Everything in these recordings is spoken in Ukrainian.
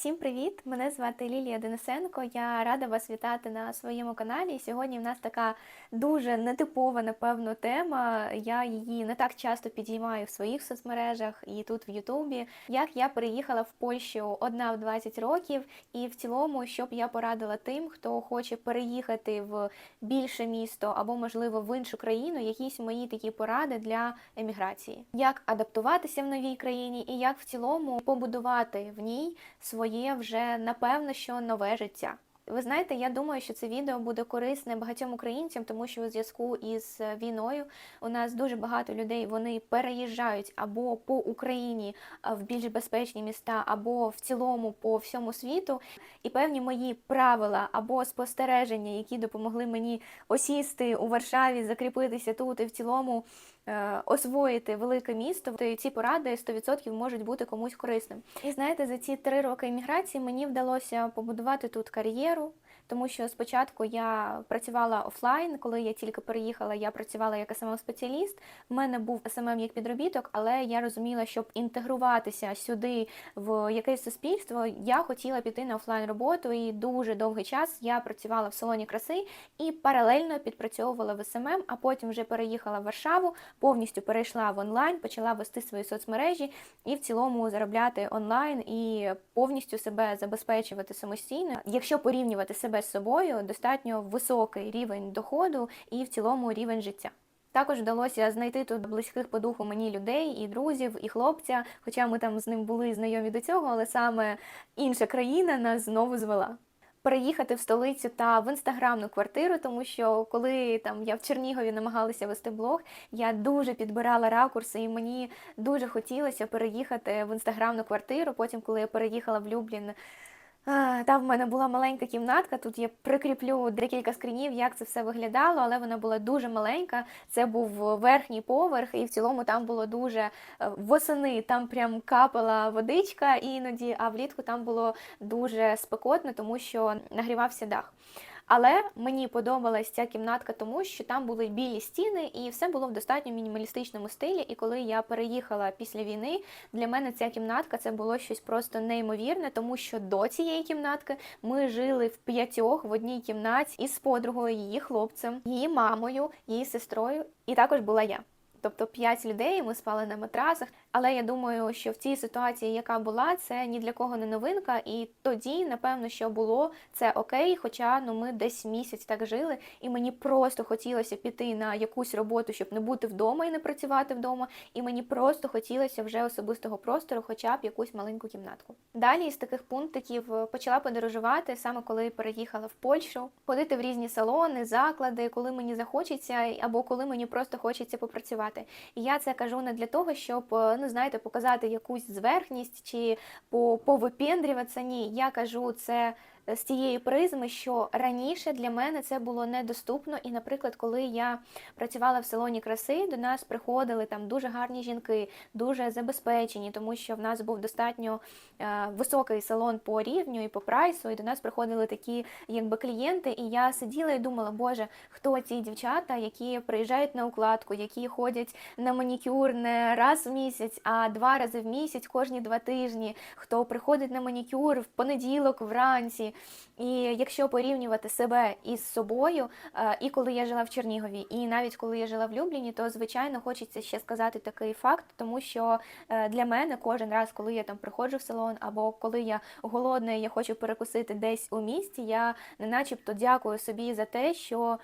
Всім привіт! Мене звати Лілія Денисенко. Я рада вас вітати на своєму каналі. Сьогодні в нас така дуже нетипова, напевно, тема. Я її не так часто підіймаю в своїх соцмережах і тут в Ютубі. Як я переїхала в Польщу одна в 20 років, і в цілому, щоб я порадила тим, хто хоче переїхати в більше місто або, можливо, в іншу країну, якісь мої такі поради для еміграції, як адаптуватися в новій країні, і як в цілому побудувати в ній своє вже напевно що нове життя. Ви знаєте, я думаю, що це відео буде корисне багатьом українцям, тому що у зв'язку із війною у нас дуже багато людей вони переїжджають або по Україні в більш безпечні міста, або в цілому по всьому світу. І певні мої правила або спостереження, які допомогли мені осісти у Варшаві, закріпитися тут і в цілому е, освоїти велике місто, то ці поради 100% можуть бути комусь корисним. І знаєте, за ці три роки імміграції мені вдалося побудувати тут кар'єру. Тому що спочатку я працювала офлайн, коли я тільки переїхала, я працювала як смм спеціаліст У мене був СММ як підробіток, але я розуміла, щоб інтегруватися сюди в якесь суспільство, я хотіла піти на офлайн роботу, і дуже довгий час я працювала в салоні краси і паралельно підпрацьовувала в СММ, а потім вже переїхала в Варшаву, повністю перейшла в онлайн, почала вести свої соцмережі і в цілому заробляти онлайн і повністю себе забезпечувати самостійно. Якщо порівнювати себе з собою, достатньо високий рівень доходу і в цілому рівень життя. Також вдалося знайти тут близьких по духу мені людей, і друзів, і хлопця. Хоча ми там з ним були знайомі до цього, але саме інша країна нас знову звела. Переїхати в столицю та в інстаграмну квартиру, тому що коли там я в Чернігові намагалася вести блог, я дуже підбирала ракурси, і мені дуже хотілося переїхати в інстаграмну квартиру. Потім, коли я переїхала в Люблін. Там в мене була маленька кімнатка. Тут я прикріплю декілька скринів, як це все виглядало, але вона була дуже маленька. Це був верхній поверх, і в цілому там було дуже е, восени. Там прям капала водичка іноді, а влітку там було дуже спекотно, тому що нагрівався дах. Але мені подобалась ця кімнатка, тому що там були білі стіни, і все було в достатньо мінімалістичному стилі. І коли я переїхала після війни, для мене ця кімнатка це було щось просто неймовірне, тому що до цієї кімнатки ми жили в п'ятьох в одній кімнаті із подругою, її хлопцем, її мамою, її сестрою, і також була я. Тобто п'ять людей ми спали на матрасах. Але я думаю, що в цій ситуації, яка була, це ні для кого не новинка. І тоді, напевно, що було це окей. Хоча ну ми десь місяць так жили, і мені просто хотілося піти на якусь роботу, щоб не бути вдома і не працювати вдома. І мені просто хотілося вже особистого простору, хоча б якусь маленьку кімнатку. Далі із таких пунктиків е, почала подорожувати саме коли переїхала в Польщу, ходити в різні салони, заклади, коли мені захочеться, або коли мені просто хочеться попрацювати. І я це кажу не для того, щоб е, ну знаєте, показати якусь зверхність чи повипендрюватися. Ні, я кажу це з тієї призми, що раніше для мене це було недоступно. І, наприклад, коли я працювала в салоні краси, до нас приходили там дуже гарні жінки, дуже забезпечені, тому що в нас був достатньо е, високий салон по рівню і по прайсу, і до нас приходили такі якби клієнти. І я сиділа і думала, боже, хто ці дівчата, які приїжджають на укладку, які ходять на манікюр не раз в місяць, а два рази в місяць, кожні два тижні, хто приходить на манікюр в понеділок вранці. І якщо порівнювати себе із собою, е, і коли я жила в Чернігові, і навіть коли я жила в Любліні, то звичайно хочеться ще сказати такий факт, тому що е, для мене кожен раз, коли я там приходжу в салон, або коли я голодна, і я хочу перекусити десь у місті, я не начебто дякую собі за те, що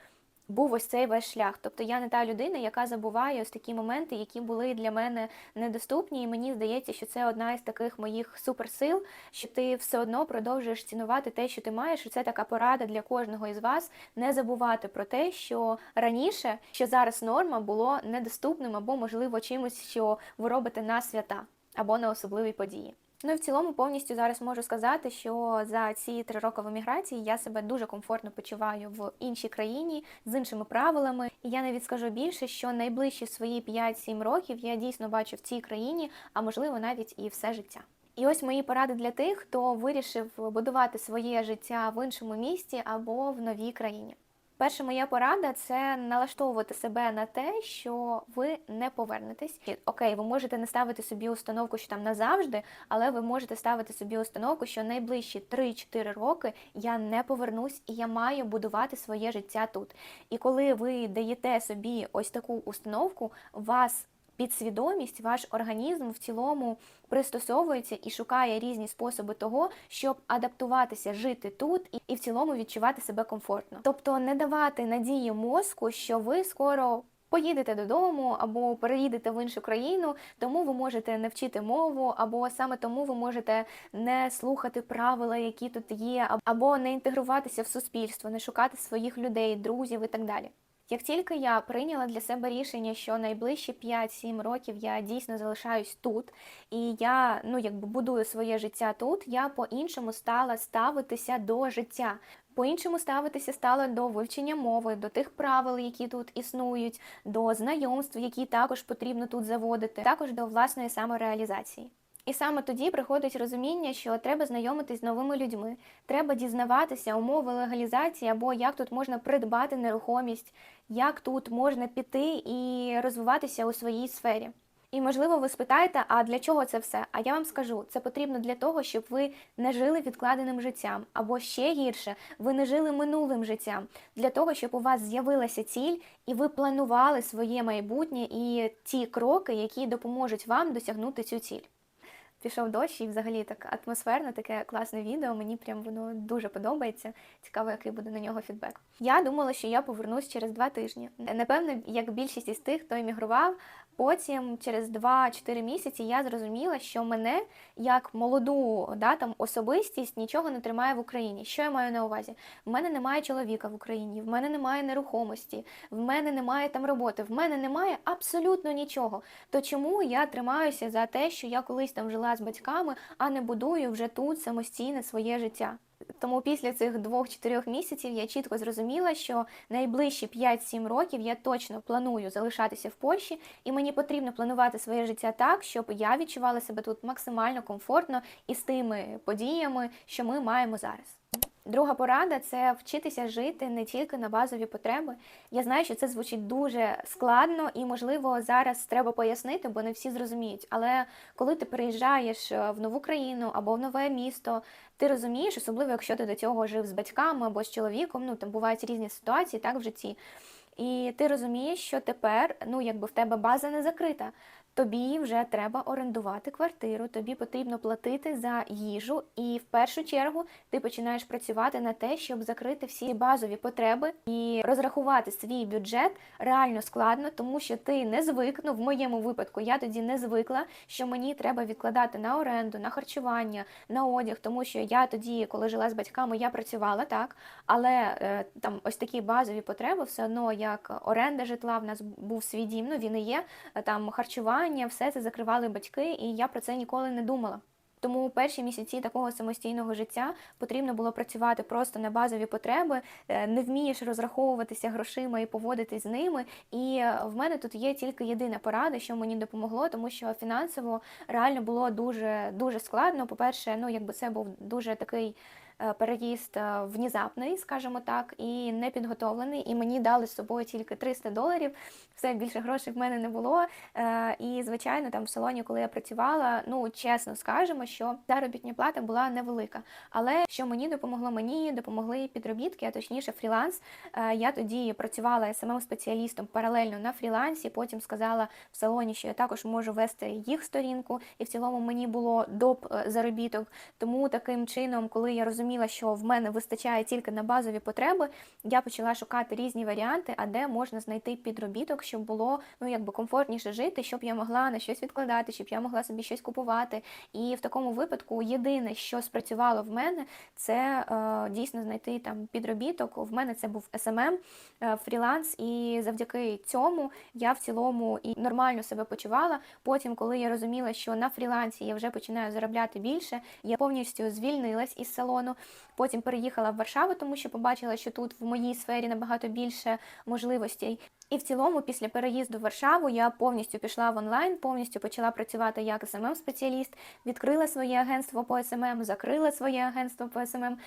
був ось цей весь шлях. Тобто я не та людина, яка забуває ось такі моменти, які були для мене недоступні. І мені здається, що це одна із таких моїх суперсил, що ти все одно продовжуєш цінувати те, що ти маєш. І це така порада для кожного із вас не забувати про те, що раніше, що зараз норма було недоступним або, можливо, чимось, що ви робите на свята або на особливі події. Ну і в цілому повністю зараз можу сказати, що за ці три роки в еміграції я себе дуже комфортно почуваю в іншій країні з іншими правилами. І я навіть скажу більше, що найближчі свої 5-7 років я дійсно бачу в цій країні, а можливо навіть і все життя. І ось мої поради для тих, хто вирішив будувати своє життя в іншому місті або в новій країні. Перша моя порада це налаштовувати себе на те, що ви не повернетесь. Окей, ви можете не ставити собі установку, що там назавжди, але ви можете ставити собі установку, що найближчі 3-4 роки я не повернусь і я маю будувати своє життя тут. І коли ви даєте собі ось таку установку, вас підсвідомість, ваш організм в цілому пристосовується і шукає різні способи того, щоб адаптуватися, жити тут і, в цілому відчувати себе комфортно. Тобто не давати надії мозку, що ви скоро. Поїдете додому або переїдете в іншу країну, тому ви можете не вчити мову, або саме тому ви можете не слухати правила, які тут є, або не інтегруватися в суспільство, не шукати своїх людей, друзів і так далі. Як тільки я прийняла для себе рішення, що найближчі 5-7 років я дійсно залишаюсь тут, і я ну якби будую своє життя тут, я по-іншому стала ставитися до життя. По-іншому ставитися стала до вивчення мови, до тих правил, які тут існують, до знайомств, які також потрібно тут заводити, також до власної самореалізації. І саме тоді приходить розуміння, що треба знайомитись з новими людьми, треба дізнаватися умови легалізації або як тут можна придбати нерухомість, як тут можна піти і розвиватися у своїй сфері. І можливо, ви спитаєте, а для чого це все? А я вам скажу, це потрібно для того, щоб ви не жили відкладеним життям, або ще гірше, ви не жили минулим життям, для того, щоб у вас з'явилася ціль, і ви планували своє майбутнє і ті кроки, які допоможуть вам досягнути цю ціль. Пішов дощ і взагалі так атмосферне, таке класне відео. Мені прям воно дуже подобається. Цікаво, який буде на нього фідбек. Я думала, що я повернусь через два тижні. Напевно, як більшість із тих, хто емігрував, потім через 2-4 місяці я зрозуміла, що мене як молоду да, там, особистість нічого не тримає в Україні. Що я маю на увазі? В мене немає чоловіка в Україні, в мене немає нерухомості, в мене немає там роботи, в мене немає абсолютно нічого. То чому я тримаюся за те, що я колись там жила з батьками, а не будую вже тут самостійне своє життя? Тому після цих двох-чотирьох місяців я чітко зрозуміла, що найближчі 5-7 років я точно планую залишатися в Польщі, і мені потрібно планувати своє життя так, щоб я відчувала себе тут максимально комфортно і з тими подіями, що ми маємо зараз. Друга порада це вчитися жити не тільки на базові потреби. Я знаю, що це звучить дуже складно і, можливо, зараз треба пояснити, бо не всі зрозуміють. Але коли ти переїжджаєш в нову країну або в нове місто, ти розумієш, особливо якщо ти до цього жив з батьками або з чоловіком, ну там бувають різні ситуації так в житті. І ти розумієш, що тепер ну якби в тебе база не закрита. Тобі вже треба орендувати квартиру, тобі потрібно платити за їжу, і в першу чергу ти починаєш працювати на те, щоб закрити всі базові потреби і розрахувати свій бюджет реально складно, тому що ти не звик, ну в моєму випадку я тоді не звикла, що мені треба відкладати на оренду, на харчування, на одяг, тому що я тоді, коли жила з батьками, я працювала так, але е, там ось такі базові потреби, все одно як оренда житла, в нас був свій дім, ну він і є там харчування все це закривали батьки, і я про це ніколи не думала. Тому у перші місяці такого самостійного життя потрібно було працювати просто на базові потреби, не вмієш розраховуватися грошима і поводитись з ними. І в мене тут є тільки єдина порада, що мені допомогло, тому що фінансово реально було дуже дуже складно. По-перше, ну якби це був дуже такий. Переїзд внезапний, скажімо так, і не підготовлений. І мені дали з собою тільки 300 доларів. Все більше грошей в мене не було. І, звичайно, там в салоні, коли я працювала, ну чесно скажемо, що заробітня плата була невелика. Але що мені допомогло, мені допомогли підробітки, а точніше, фріланс. Я тоді працювала самим спеціалістом паралельно на фрілансі. Потім сказала в салоні, що я також можу вести їх сторінку, і в цілому мені було доп заробіток. Тому таким чином, коли я розумію, зрозуміла, що в мене вистачає тільки на базові потреби, я почала шукати різні варіанти, а де можна знайти підробіток, щоб було ну якби комфортніше жити, щоб я могла на щось відкладати, щоб я могла собі щось купувати. І в такому випадку єдине, що спрацювало в мене, це е, дійсно знайти там підробіток. В мене це був SMM, е, фріланс, і завдяки цьому я в цілому і нормально себе почувала. Потім, коли я розуміла, що на фрілансі я вже починаю заробляти більше, я повністю звільнилась із салону. Потім переїхала в Варшаву, тому що побачила, що тут в моїй сфері набагато більше можливостей. І в цілому, після переїзду в Варшаву, я повністю пішла в онлайн, повністю почала працювати як СММ спеціаліст, відкрила своє агентство по СММ, закрила своє агентство по СММ.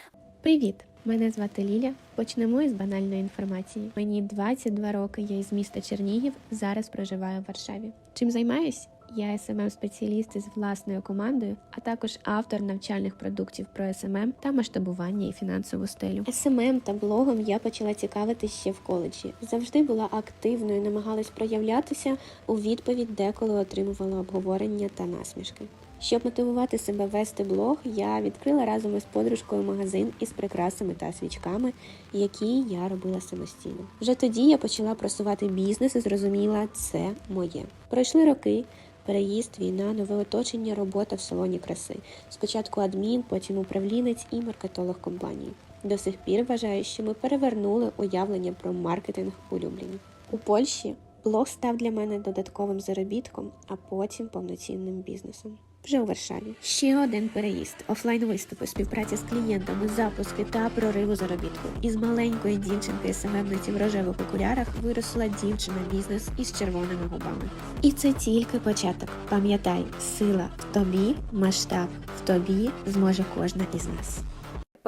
Привіт! Мене звати Ліля. Почнемо із банальної інформації. Мені 22 роки, я із міста Чернігів, зараз проживаю в Варшаві. Чим займаюсь? Я smm спеціаліст із власною командою, а також автор навчальних продуктів про SMM та масштабування і фінансову стелю. SMM та блогом я почала цікавитись ще в коледжі. Завжди була активною, намагалась проявлятися у відповідь, деколи отримувала обговорення та насмішки. Щоб мотивувати себе вести блог, я відкрила разом із подружкою магазин із прикрасами та свічками, які я робила самостійно. Вже тоді я почала просувати бізнес і зрозуміла, це моє. Пройшли роки. Переїзд, війна, нове оточення, робота в салоні краси. Спочатку адмін, потім управлінець і маркетолог компанії. До сих пір вважаю, що ми перевернули уявлення про маркетинг улюблені. У Польщі блог став для мене додатковим заробітком, а потім повноцінним бізнесом. Вже у Варшаві. Ще один переїзд, офлайн виступи, співпраця з клієнтами, запуски та прориву заробітку. Із маленької дівчинки СММниці в рожевих окулярах виросла дівчина бізнес із червоними губами. І це тільки початок. Пам'ятай, сила в тобі, масштаб в тобі зможе кожна із нас.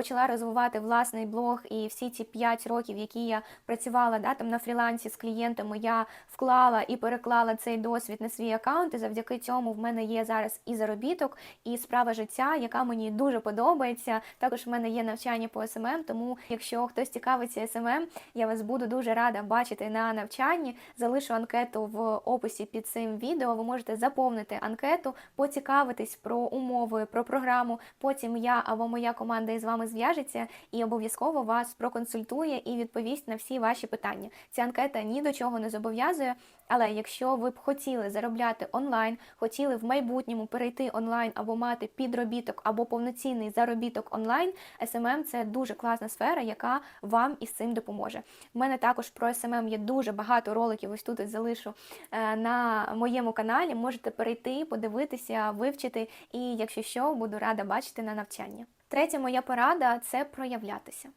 Почала розвивати власний блог, і всі ці 5 років, які я працювала да, там на фрілансі з клієнтами, я вклала і переклала цей досвід на свій аккаунт. І завдяки цьому в мене є зараз і заробіток, і справа життя, яка мені дуже подобається. Також в мене є навчання по СММ. Тому, якщо хтось цікавиться СММ, я вас буду дуже рада бачити на навчанні. Залишу анкету в описі під цим відео. Ви можете заповнити анкету, поцікавитись про умови, про програму. Потім я або моя команда із вами зв'яжеться і обов'язково вас проконсультує і відповість на всі ваші питання. Ця анкета ні до чого не зобов'язує. Але якщо ви б хотіли заробляти онлайн, хотіли в майбутньому перейти онлайн або мати підробіток або повноцінний заробіток онлайн, SMM – це дуже класна сфера, яка вам із цим допоможе. У мене також про SMM є дуже багато роликів. Ось тут залишу е, на моєму каналі. Можете перейти, подивитися, вивчити. І якщо що, буду рада бачити на навчання. Третя моя порада це проявлятися.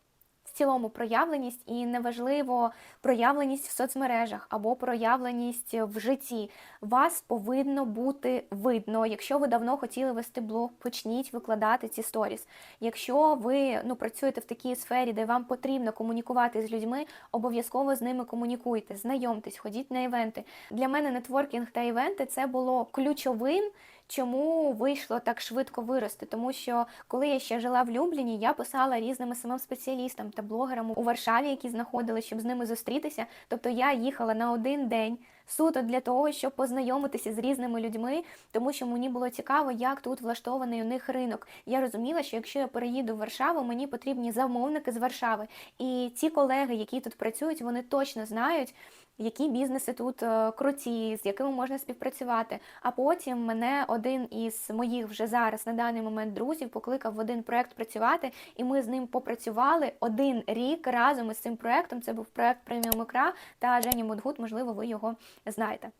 В цілому проявленість і неважливо проявленість в соцмережах або проявленість в житті. Вас повинно бути видно. Якщо ви давно хотіли вести блог, почніть викладати ці сторіс. Якщо ви ну, працюєте в такій сфері, де вам потрібно комунікувати з людьми, обов'язково з ними комунікуйте, знайомтесь, ходіть на івенти. Для мене нетворкінг та івенти це було ключовим. Чому вийшло так швидко вирости? Тому що коли я ще жила в Любліні, я писала різним самим спеціалістам та блогерам у Варшаві, які знаходились, щоб з ними зустрітися. Тобто я їхала на один день суто для того, щоб познайомитися з різними людьми, тому що мені було цікаво, як тут влаштований у них ринок. Я розуміла, що якщо я переїду в Варшаву, мені потрібні замовники з Варшави. І ці колеги, які тут працюють, вони точно знають. Які бізнеси тут е, круті, з якими можна співпрацювати. А потім мене один із моїх вже зараз на даний момент друзів покликав в один проект працювати, і ми з ним попрацювали один рік разом із цим проектом. Це був проект преміум Ікра та Жені Мудгут, можливо, ви його знаєте.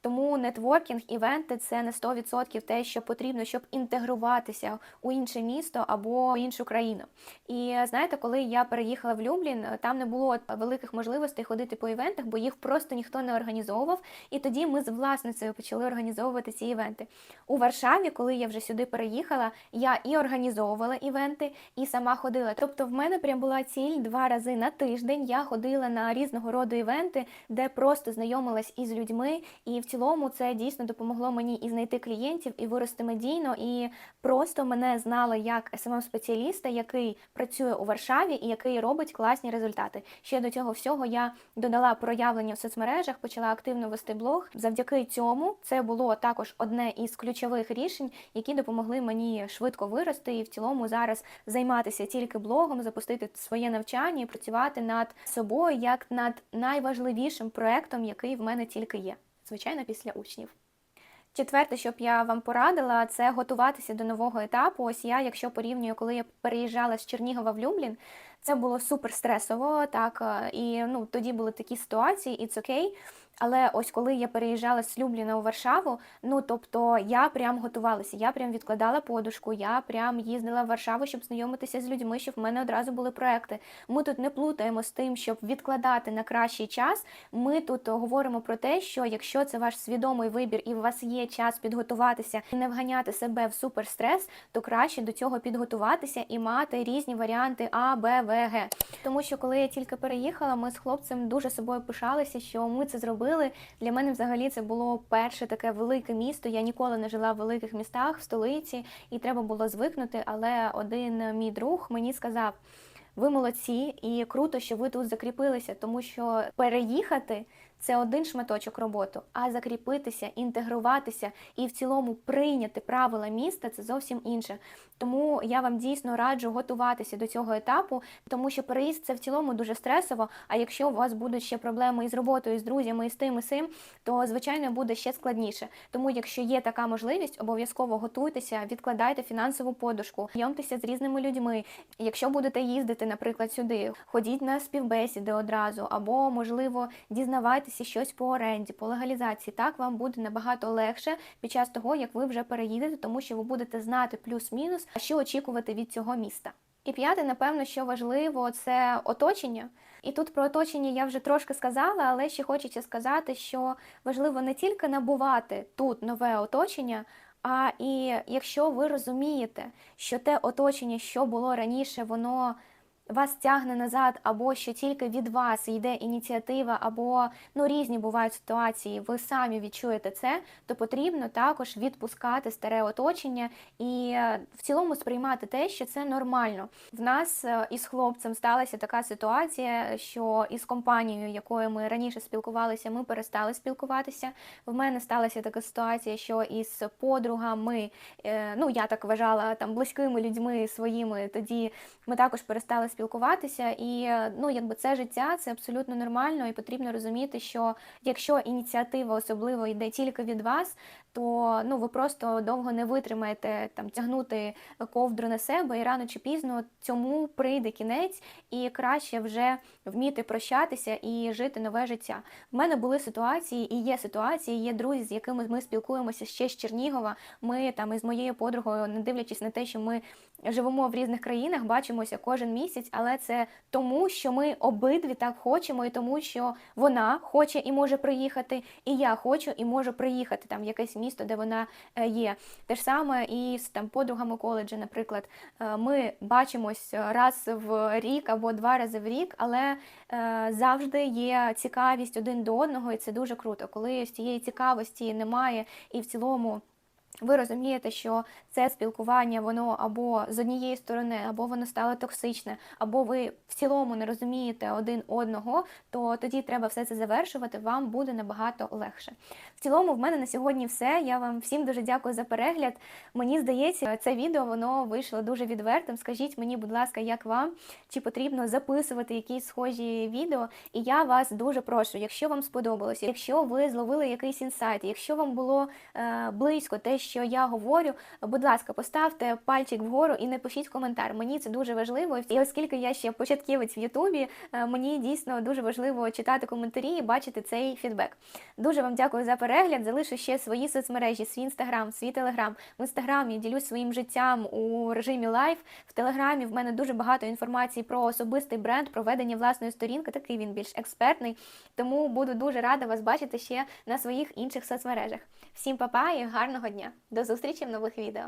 Тому нетворкінг, івенти це не 100% те, що потрібно, щоб інтегруватися у інше місто або іншу країну. І знаєте, коли я переїхала в Люблін, там не було великих можливостей ходити по івентах, бо їх просто ніхто не організовував. І тоді ми з власницею почали організовувати ці івенти. У Варшаві, коли я вже сюди переїхала, я і організовувала івенти, і сама ходила. Тобто, в мене прям була ціль два рази на тиждень. Я ходила на різного роду івенти, де просто знайомилась із людьми. І в цілому це дійсно допомогло мені і знайти клієнтів, і вирости медійно, і просто мене знали як смм спеціаліста який працює у Варшаві і який робить класні результати. Ще до цього всього я додала проявлення в соцмережах, почала активно вести блог. Завдяки цьому це було також одне із ключових рішень, які допомогли мені швидко вирости і в цілому зараз займатися тільки блогом, запустити своє навчання і працювати над собою як над найважливішим проектом, який в мене тільки є звичайно, після учнів. Четверте, що б я вам порадила, це готуватися до нового етапу. Ось я, якщо порівнюю, коли я переїжджала з Чернігова в Люблін, це було супер стресово, так і ну тоді були такі ситуації, і окей. Але ось коли я переїжджала з Любліна у Варшаву, ну тобто я прям готувалася, я прям відкладала подушку, я прям їздила в Варшаву, щоб знайомитися з людьми, щоб в мене одразу були проекти. Ми тут не плутаємо з тим, щоб відкладати на кращий час. Ми тут говоримо про те, що якщо це ваш свідомий вибір і у вас є час підготуватися і не вганяти себе в суперстрес, то краще до цього підготуватися і мати різні варіанти А, Б, В, Г. Тому що коли я тільки переїхала, ми з хлопцем дуже собою пишалися, що ми це зробили. Для мене взагалі це було перше таке велике місто. Я ніколи не жила в великих містах, в столиці, і треба було звикнути. Але один мій друг мені сказав. Ви молодці, і круто, що ви тут закріпилися, тому що переїхати це один шматочок роботи, а закріпитися, інтегруватися і в цілому прийняти правила міста це зовсім інше. Тому я вам дійсно раджу готуватися до цього етапу, тому що переїзд це в цілому дуже стресово. А якщо у вас будуть ще проблеми із роботою, із друзями, і з тим і сим, то звичайно буде ще складніше. Тому, якщо є така можливість, обов'язково готуйтеся, відкладайте фінансову подушку, знайомтеся з різними людьми. Якщо будете їздити, наприклад, сюди, ходіть на співбесіди одразу, або можливо дізнавайтеся щось по оренді, по легалізації. Так вам буде набагато легше під час того, як ви вже переїдете, тому що ви будете знати плюс-мінус, що очікувати від цього міста. І п'яте, напевно, що важливо, це оточення. І тут про оточення я вже трошки сказала, але ще хочеться сказати, що важливо не тільки набувати тут нове оточення. А і якщо ви розумієте, що те оточення, що було раніше, воно вас тягне назад, або що тільки від вас йде ініціатива, або ну різні бувають ситуації, ви самі відчуєте це, то потрібно також відпускати старе оточення і е, в цілому сприймати те, що це нормально. В нас е, із хлопцем сталася така ситуація, що із компанією, якою ми раніше спілкувалися, ми перестали спілкуватися. В мене сталася така ситуація, що із подругами, е, ну я так вважала, там близькими людьми своїми, тоді ми також перестали спілкуватися. І е, ну, якби це життя, це абсолютно нормально, і потрібно розуміти, що якщо ініціатива особливо йде тільки від вас, то ну ви просто довго не витримаєте там тягнути ковдру на себе, і рано чи пізно цьому прийде кінець, і краще вже вміти прощатися і жити нове життя. В мене були ситуації, і є ситуації, є друзі, з якими ми спілкуємося ще з Чернігова. Ми там із моєю подругою, не дивлячись на те, що ми живемо в різних країнах, бачимося кожен місяць, але це тому, що ми обидві так хочемо, і тому, що вона хоче і може приїхати, і я хочу і можу приїхати там в якесь місто, де вона е, є. Те ж саме і з там подругами коледжу, наприклад, Е, ми бачимось раз в рік або два рази в рік, але е, завжди є цікавість один до одного, і це дуже круто. Коли з цієї цікавості немає, і в цілому. Ви розумієте, що це спілкування, воно або з однієї сторони, або воно стало токсичне, або ви в цілому не розумієте один одного, то тоді треба все це завершувати, вам буде набагато легше. В цілому, в мене на сьогодні все. Я вам всім дуже дякую за перегляд. Мені здається, це відео воно вийшло дуже відвертим. Скажіть мені, будь ласка, як вам, чи потрібно записувати якісь схожі відео? І я вас дуже прошу, якщо вам сподобалося, якщо ви зловили якийсь інсайт, якщо вам було е, близько те, що я говорю, будь ласка, поставте пальчик вгору і напишіть коментар. Мені це дуже важливо. І оскільки я ще початківець в Ютубі, е, мені дійсно дуже важливо читати коментарі і бачити цей фідбек. Дуже вам дякую за перегляд. Залишу ще свої соцмережі, свій інстаграм, свій телеграм. В інстаграмі ділюсь своїм життям у режимі лайв. В телеграмі в мене дуже багато інформації про особистий бренд, про ведення власної сторінки. Такий він більш експертний. Тому буду дуже рада вас бачити ще на своїх інших соцмережах. Всім па-па і гарного дня! До зустрічі в нових відео!